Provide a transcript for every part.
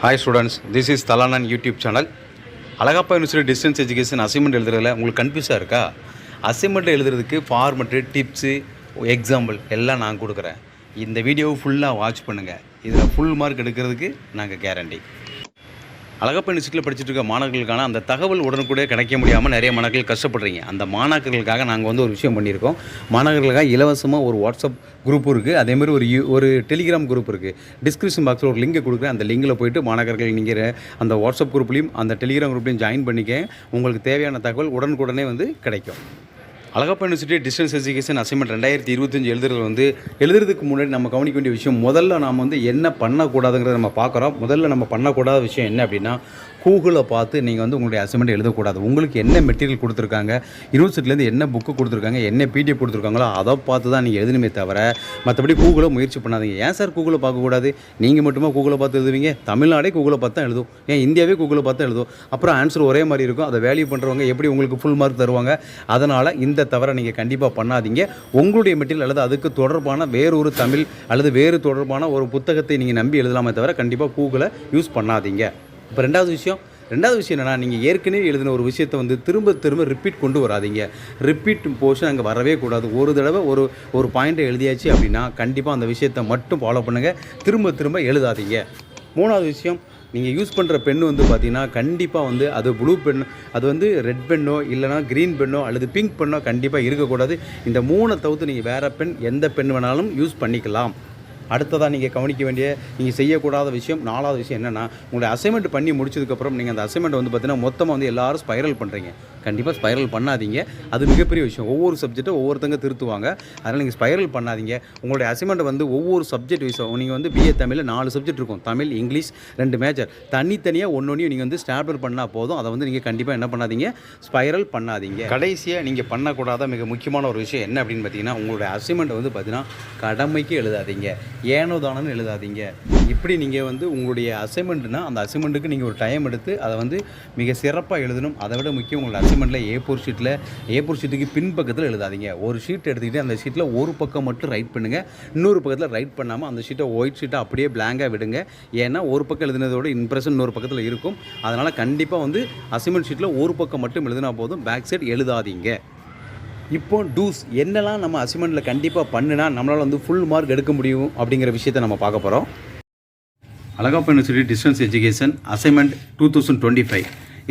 Hi students this is Thalanan YouTube channel Alagappa university distance education assignment எழுதுறதுல உங்களுக்கு கன்ஃபியூஸாக இருக்கா? Assignment எழுதுறதுக்கு format tips example எல்லாம் நான் கொடுக்குறேன். இந்த வீடியோவை ஃபுல்லாக வாட்ச் பண்ணுங்கள் இதில் ஃபுல் மார்க் எடுக்கிறதுக்கு நாங்கள் கேரண்டி அழகப்பா யூனிவர்சிட்டியில் படிச்சுட்டு இருக்க மாணவர்களுக்கான அந்த தகவல் உடனுக்குடே கிடைக்க முடியாமல் நிறைய மாணவர்கள் கஷ்டப்படுறீங்க. அந்த மாணாக்கர்களுக்காக நாங்கள் வந்து ஒரு விஷயம் பண்ணியிருக்கோம். மாணவர்களுக்காக இலவசமாக ஒரு வாட்ஸ்அப் குரூப் இருக்குது அதேமாதிரி ஒரு யூ ஒரு டெலிகிராம் குரூப் இருக்குது டிஸ்கிரிப்ஷன் பாக்ஸில் ஒரு லிங்கை கொடுக்குறேன். அந்த லிங்கில் போயிட்டு மாணவர்கள் நீங்கள் அந்த வாட்ஸ்அப் குரூப்லேயும் அந்த டெலிகிராம் குரூப்லேயும் ஜாயின் பண்ணிக்க உங்களுக்கு தேவையான தகவல் உடனுக்குடனே வந்து கிடைக்கும். Alagappa university distance education assignment ரெண்டாயிரத்தி இருபத்தஞ்சு எழுதுறது வந்து எழுதுறதுக்கு முன்னாடி நம்ம கவனிக்க வேண்டிய விஷயம் முதல்ல நாம் வந்து என்ன பண்ணக்கூடாதுங்கிறத நம்ம பார்க்குறோம். முதல்ல நம்ம பண்ணக்கூடாத விஷயம் என்ன அப்படின்னா கூகுளை பார்த்து நீங்கள் வந்து உங்களுடைய அசைன்மெண்ட் எழுதக்கூடாது. உங்களுக்கு என்ன மெட்டீரியல் கொடுத்துருக்காங்க யூனிவர்சிட்டிலேருந்து என்ன புக்கு கொடுத்துருக்காங்க என்ன பிடிஎஃப் கொடுத்துருக்காங்களோ அதை பார்த்து தான் நீங்கள் எழுதணுமே தவிர மற்றபடி கூகுளை முயற்சி பண்ணாதீங்க. ஏன் சார் கூகுளை பார்க்கக்கூடாது? நீங்கள் மட்டுமா கூகுளை பார்த்து எழுதுவீங்க? தமிழ்நாடே கூகுளை பார்த்து தான் எழுதும் ஏன் இந்தியாவே கூகுளை பார்த்து தான் எழுதும் அப்புறம் ஆன்சர் ஒரே மாதிரி இருக்கும். அதை வேல்யூ பண்ணுறவங்க எப்படி உங்களுக்கு ஃபுல் மார்க் தருவாங்க? அதனால் இந்த தவிர நீங்கள் கண்டிப்பாக பண்ணாதீங்க. உங்களுடைய மெட்டீரியல் அல்லது அதுக்கு தொடர்பான வேறொரு தமிழ் அல்லது வேறு தொடர்பான ஒரு புத்தகத்தை நீங்கள் நம்பி எழுதலாமே தவிர கண்டிப்பாக கூகுளை யூஸ் பண்ணாதீங்க. இப்போ ரெண்டாவது விஷயம் ரெண்டாவது விஷயம் என்னென்னா நீங்கள் ஏற்கனவே எழுதின ஒரு விஷயத்தை வந்து திரும்ப திரும்ப ரிப்பீட் கொண்டு வராதீங்க. ரிப்பீட் போர்ஷன் அங்கே வரவே கூடாது. ஒரு தடவை ஒரு ஒரு பாயிண்ட்டை எழுதியாச்சு அப்படின்னா கண்டிப்பாக அந்த விஷயத்தை மட்டும் ஃபாலோ பண்ணுங்கள் திரும்ப திரும்ப எழுதாதீங்க. மூணாவது விஷயம் நீங்கள் யூஸ் பண்ணுற பென் வந்து பார்த்தீங்கன்னா கண்டிப்பாக வந்து அது ப்ளூ பென் அது வந்து ரெட் பென்னோ இல்லைனா க்ரீன் பென்னோ அல்லது பிங்க் பென்னோ கண்டிப்பாக இருக்கக்கூடாது. இந்த மூணை தவிர்த்து நீங்கள் வேறு பெண் எந்த பென் வேணாலும் யூஸ் பண்ணிக்கலாம். அடுத்ததாக நீங்கள் கவனிக்க வேண்டிய நீங்கள் செய்யக்கூடாத விஷயம் நாலாவது விஷயம் என்னென்னா உங்களுடைய அசைன்மெண்ட் பண்ணி முடிச்சதுக்கப்புறம் நீங்கள் அந்த அசைன்மெண்ட் வந்து பார்த்தீங்கன்னா மொத்தமாக வந்து எல்லாரும் ஸ்பைரல் பண்ணுறீங்க கண்டிப்பாக ஸ்பைரல் பண்ணாதீங்க. அது மிகப்பெரிய விஷயம். ஒவ்வொரு சப்ஜெக்ட்டும் ஒவ்வொருத்தங்க திருத்துவாங்க. அதனால் நீங்கள் ஸ்பைரல் பண்ணாதீங்க. உங்களுடைய அசைன்மெண்ட் வந்து ஒவ்வொரு சப்ஜெக்ட் விஷயம் நீங்கள் வந்து பிஏ தமிழில் நாலு சப்ஜெக்ட் இருக்கும். தமிழ் இங்கிலீஷ் ரெண்டு மேஜர் தனித்தனியாக ஒன்று ஒன்றையும் நீங்கள் வந்து ஸ்டாப்லர் பண்ணால் போதும். அதை வந்து நீங்கள் கண்டிப்பாக என்ன பண்ணாதீங்க? ஸ்பைரல் பண்ணாதீங்க. கடைசியாக நீங்கள் பண்ணக்கூடாத மிக முக்கியமான ஒரு விஷயம் என்ன அப்படின்னு பார்த்தீங்கன்னா உங்களுடைய அசைன்மெண்ட் வந்து பார்த்தீங்கன்னா கடமைக்கு எழுதாதீங்க. ஏனோதானன்னு எழுதாதீங்க. இப்படி நீங்கள் வந்து உங்களுடைய அசைன்மெண்ட்னா அந்த அசைன்மெண்ட்டுக்கு நீங்கள் ஒரு டைம் எடுத்து அதை வந்து மிக சிறப்பாக எழுதணும். அதை விட முக்கியம் உங்களோட அசைன்மெண்ட்டில் ஏ ஃபோர் ஷீட்டில் ஏ ஃபோர் ஷீட்டுக்கு பின்பக்கத்தில் எழுதாதீங்க. ஒரு ஷீட் எடுத்துக்கிட்டு அந்த ஷீட்டில் ஒரு பக்கம் மட்டும் ரைட் பண்ணுங்கள் இன்னொரு பக்கத்தில் ரைட் பண்ணாமல் அந்த ஷீட்டை ஒயிட் ஷீட்டை அப்படியே பிளாங்காக விடுங்க. ஏன்னா ஒரு பக்கம் எழுதினதோட இம்ப்ரெஷன் இன்னொரு பக்கத்தில் இருக்கும். அதனால் கண்டிப்பாக வந்து அசைன்மெண்ட் ஷீட்டில் ஒரு பக்கம் மட்டும் எழுதினா போதும். பேக் சைடு எழுதாதீங்க. இப்போ டூஸ் என்னெல்லாம் நம்ம அசைன்மெண்ட்டில் கண்டிப்பாக பண்ணுனா நம்மளால் வந்து ஃபுல் மார்க் எடுக்க முடியும் அப்படிங்கிற விஷயத்தை நம்ம பார்க்க போகிறோம் Alagappa university distance education assignment two thousand twenty five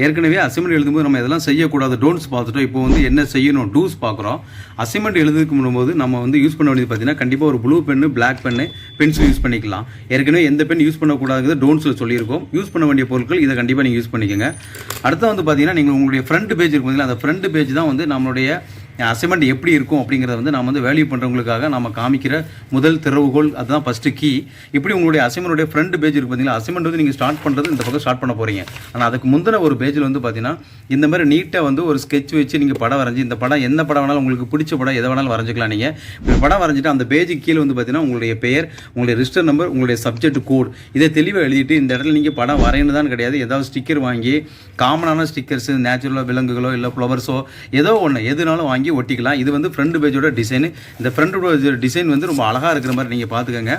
ஏற்கனவே அசைன்மெண்ட் எழுதும்போது நம்ம இதெல்லாம் செய்யக்கூடாது. டோன்ட்ஸ் பார்த்துட்டோம். இப்போ வந்து என்ன செய்யணும்? டூஸ் பார்க்குறோம். அசைன்மெண்ட் எழுதுக்கு முன்போது நம்ம வந்து யூஸ் பண்ண வேண்டியது பார்த்தீங்கன்னா கண்டிப்பாக ஒரு blue pen black pen pencil use பண்ணிக்கலாம். ஏற்கனவே எந்த பென் யூஸ் பண்ணக்கூடாதுங்கிறது டோன்ஸில் சொல்லியிருக்கோம். யூஸ் பண்ண வேண்டிய பொருட்கள் இதை கண்டிப்பாக நீங்கள் யூஸ் பண்ணிக்கோங்க. அடுத்து வந்து பார்த்தீங்கன்னா நீங்கள் உங்களுடைய ஃப்ரண்ட் பேஜ் இருக்கும் அந்த ஃப்ரண்ட் பேஜ் தான் வந்து நம்மளுடைய அசைன்மெண்ட் எப்படி இருக்கும் அப்படிங்கிறத வந்து நம்ம வந்து வேல்யூ பண்ணுறவங்களுக்காக நம்ம காமிக்கிற முதல் திறவுகோல் அதுதான் ஃபஸ்ட்டு கீ இப்படி உங்களுடைய அசைன்மெண்ட்டுடைய ஃப்ரண்ட் பேஜ் இருக்கு பார்த்தீங்களா அசைன்மெண்ட் வந்து நீங்கள் ஸ்டார்ட் பண்ணுறது இந்த பக்கம் ஸ்டார்ட் பண்ண போகிறீங்க ஆனால் அதுக்கு முந்தின ஒரு பேஜில் வந்து பார்த்தீங்கன்னா இந்த மாதிரி நீட்டாக வந்து ஒரு ஸ்கெட்ச் வச்சு நீங்கள் படம் வரைஞ்சி இந்த படம் எந்த படம் வேணாலும் உங்களுக்கு பிடிச்ச படம் எதை வேணாலும் வரைஞ்சிக்கலாம் நீங்கள் படம் வரைஞ்சிட்டு அந்த பேஜுக்கு கீழே வந்து பார்த்தீங்கன்னா உங்களுடைய பெயர் உங்களுடைய ரிஜிஸ்டர் நம்பர் உங்களுடைய சப்ஜெக்ட் கோட் இதை தெளிவாக எழுதிட்டு இந்த இடத்துல நீங்கள் படம் வரையணும் தான் கிடையாது. ஏதாவது ஸ்டிக்கர் வாங்கி காமனான ஸ்டிக்கர்ஸ் நேச்சுரலாக விலங்குகளோ இல்லை ஃப்ளவர்ஸோ ஏதோ ஒன்று எதுனாலும் வாங்கி ஒட்டிக்கலாம். இது வந்து ஃப்ரண்ட் பேஜோட டிசைன் இந்த ஃப்ரண்ட் பேஜோட டிசைன் வந்து ரொம்ப அழகாக இருக்கிற மாதிரி நீங்கள் பார்த்துக்கோங்க.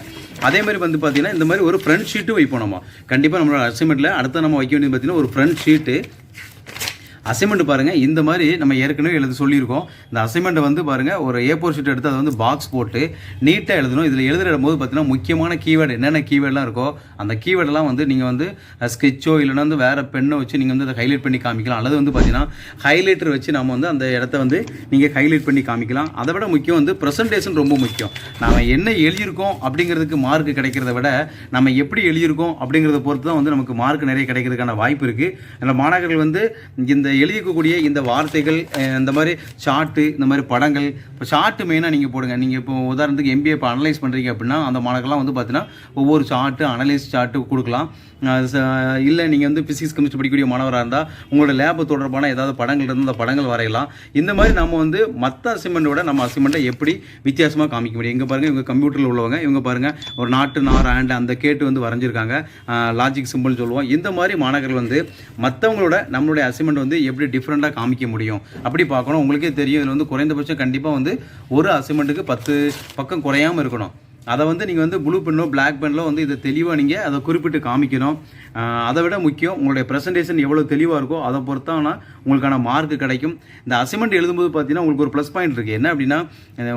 அதே மாதிரி வந்து பார்த்தீங்கன்னா இந்த மாதிரி ஒரு ஃப்ரண்ட் ஷீட்டும் வைப்போம் நம்ம. கண்டிப்பாக நம்மளோட அசைன்மெண்ட்டில் அடுத்த நம்ம வைக்க வேண்டியது பார்த்தீங்கன்னா ஒரு ஃப்ரண்ட் ஷீட்டு அசைன்மெண்ட் பாருங்கள் இந்த மாதிரி நம்ம ஏற்கனவே எழுத சொல்லியிருக்கோம். இந்த அசைன்மெண்ட்டை வந்து பாருங்கள் ஒரு ஏ ஃபோர் ஷீட் எடுத்து அதை வந்து பாக்ஸ் போட்டு நீட்டாக எழுதணும். இதில் எழுதுகிற போது பார்த்தீங்கன்னா முக்கியமான கீவேர்டு என்னென்ன கீவேர்டெலாம் இருக்கோ அந்த கீவேர்டெல்லாம் வந்து நீங்கள் வந்து ஸ்கெட்சோ இல்லைனா வந்து வேறு பெண்ணை வச்சு நீங்கள் வந்து அதை ஹைலைட் பண்ணி காமிக்கலாம். அல்லது வந்து பார்த்தீங்கன்னா ஹைலைட்டர் வச்சு நம்ம வந்து அந்த இடத்த வந்து நீங்கள் ஹைலைட் பண்ணி காமிக்கலாம். அதை விட முக்கியம் வந்து ப்ரெசன்டேஷன் ரொம்ப முக்கியம். நாம் என்ன எழுதியிருக்கோம் அப்படிங்கிறதுக்கு மார்க் கிடைக்கிறத விட நம்ம எப்படி எழுதியிருக்கோம் அப்படிங்கிறத பொறுத்து தான் வந்து நமக்கு மார்க் நிறைய கிடைக்கிறதுக்கான வாய்ப்பு இருக்குது அதில் மாணவர்கள் வந்து இந்த எழுதிக்கக்கூடிய இந்த வார்த்தைகள் இந்த மாதிரி ஷார்ட்டு இந்த மாதிரி படங்கள் இப்போ ஷார்ட்டு மெயினாக நீங்கள் போடுங்க. நீங்கள் இப்போ உதாரணத்துக்கு எம்பிஏ இப்போ அனலைஸ் பண்ணுறீங்க அப்படின்னா அந்த மாணவர்கள்லாம் வந்து பார்த்தீங்கன்னா ஒவ்வொரு ஷார்ட்டு அனலைஸ் ஷார்ட்டு கொடுக்கலாம். ச- இல்லை நீங்கள் வந்து ஃபிசிக்ஸ் கெமிஸ்ட்ரி படிக்கக்கூடிய மாணவராக இருந்தால் உங்களோட லேபு தொடர்பான ஏதாவது படங்கள் இருந்தால் அந்த படங்கள் வரையலாம். இந்த மாதிரி நம்ம வந்து மற்ற அசைன்மெண்ட்டோட நம்ம அசைன்மெண்ட்டை எப்படி வித்தியாசமாக காமிக்க முடியும்? இங்கே பாருங்கள் இவங்க கம்ப்யூட்டரில் உள்ளவங்க இவங்க பாருங்கள் ஒரு நாட்டு நார் ஆண்டு அந்த கேட்டு வந்து வரைஞ்சிருக்காங்க. லாஜிக் சிம்பிள்னு சொல்லுவோம். இந்த மாதிரி மாணவர்கள் வந்து மற்றவங்களோட நம்மளுடைய அசைன்மெண்ட் வந்து எப்படி டிஃப்ரெண்ட்டாக காமிக்க முடியும்? அப்படி பார்க்கணும். உங்களுக்கே தெரியும் இதில் வந்து குறைந்தபட்சம் கண்டிப்பாக வந்து ஒரு அசைன்மெண்ட்டுக்கு பத்து பக்கம் குறையாமல் இருக்கணும். அதை வந்து நீங்கள் வந்து ப்ளூ பென்னோ பிளாக் பென்னிலோ வந்து இதை தெளிவாக நீங்கள் அதை குறிப்பிட்டு காமிக்கணும். அதை விட முக்கியம் உங்களுடைய ப்ரெசன்டேஷன் எவ்வளோ தெளிவாக இருக்கோ அதை பொறுத்தானா உங்களுக்கான மார்க் கிடைக்கும். இந்த அசைன்மெண்ட் எழுதும்போது பார்த்தீங்கன்னா உங்களுக்கு ஒரு ப்ளஸ் பாயிண்ட் இருக்குது என்ன அப்படின்னா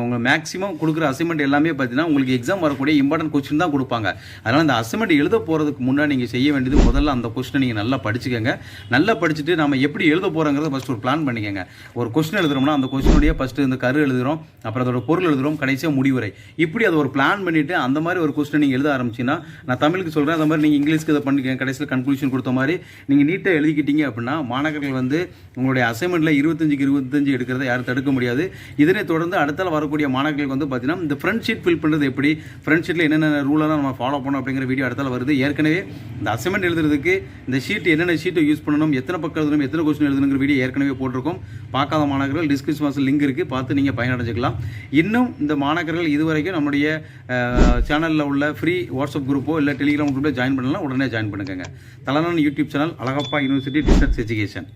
உங்கள் மேக்ஸிமம் கொடுக்குற அசைன்மெண்ட் எல்லாமே பார்த்தீங்கன்னா உங்களுக்கு எக்ஸாம் வரக்கூடிய இம்பார்ட்டன்ட் கொஸ்டின் தான் கொடுப்பாங்க. அதனால் அந்த அசைன்மெண்ட் எழுத போகிறதுக்கு முன்னாடி நீங்கள் செய்ய வேண்டியது முதல்ல அந்த கொஸ்டினை நீங்கள் நல்லா படிச்சுக்கோங்க. நல்லா படிச்சுட்டு நம்ம எப்படி எழுத போகிறோங்கிறத ஃபஸ்ட் ஒரு பிளான் பண்ணிக்கோங்க. ஒரு கொஸ்டின் எழுதுறோம்னா அந்த கொஸ்டினுடைய ஃபஸ்ட்டு இந்த கரு எழுதுகிறோம் அப்புறம் அதோட பொருள் எழுதுகிறோம் கடைசியாக முடிவுரை. இப்படி அது ஒரு பிளான் பண்ணிவிட்டு அந்த மாதிரி ஒரு கொஸ்டின் நீங்கள் எழுத ஆரம்பிச்சிங்கன்னா நான் தமிழுக்கு சொல்கிறேன் அந்த மாதிரி நீங்கள் இங்கிலீஷ்க்கு இதை பண்ணிக்க கடைசியில் கன்க்ளூஷன் கொடுத்த மாதிரி நீங்கள் நீட்டாக எழுதிக்கிட்டீங்க அப்படின்னா மாணவர்கள் வந்து உங்களுடைய அசைன்மெண்ட்டில் இருபத்தஞ்சுக்கு இருபத்தஞ்சு எடுக்கிறத யாரும் தடுக்க முடியாது. இதனை தொடர்ந்து அடுத்தால வரக்கூடிய மாணவர்களுக்கு வந்து பார்த்தீங்கன்னா இந்த ஃப்ரண்ட் ஷீட் ஃபில் பண்ணுறது எப்படி? ஃப்ரண்ட் ஷீட்டில் என்னென்ன ரூலெல்லாம் நம்ம ஃபாலோ பண்ணணும் அப்படிங்கிற வீடியோ அடுத்தால் வருது. ஏற்கனவே இந்த அசைன்மெண்ட் எழுதுறதுக்கு இந்த ஷீட் என்னென்ன ஷீட்டை யூஸ் பண்ணணும் எத்தனை பக்கம் எழுதணும் எத்தனை கொஸ்டின் எழுதணுங்கிற வீடியோ ஏற்கனவே போட்டிருக்கோம். பார்க்காத மாணவர்கள் டிஸ்கிரிப்ஷன் பாக்ஸில் லிங்க் இருக்குது பார்த்து நீங்கள் பயனடைஞ்சிக்கலாம். இன்னும் இந்த மாணவர்கள் இதுவரைக்கும் நம்முடைய சேனலில் உள்ள ஃப்ரீ வாட்ஸ்அப் குரூப்போ இல்லை டெலிகிராம் குரூப்பில் ஜாயின் பண்ணலாம் உடனே ஜாயின் பண்ணுங்க Thalanan YouTube channel Alagappa university distance education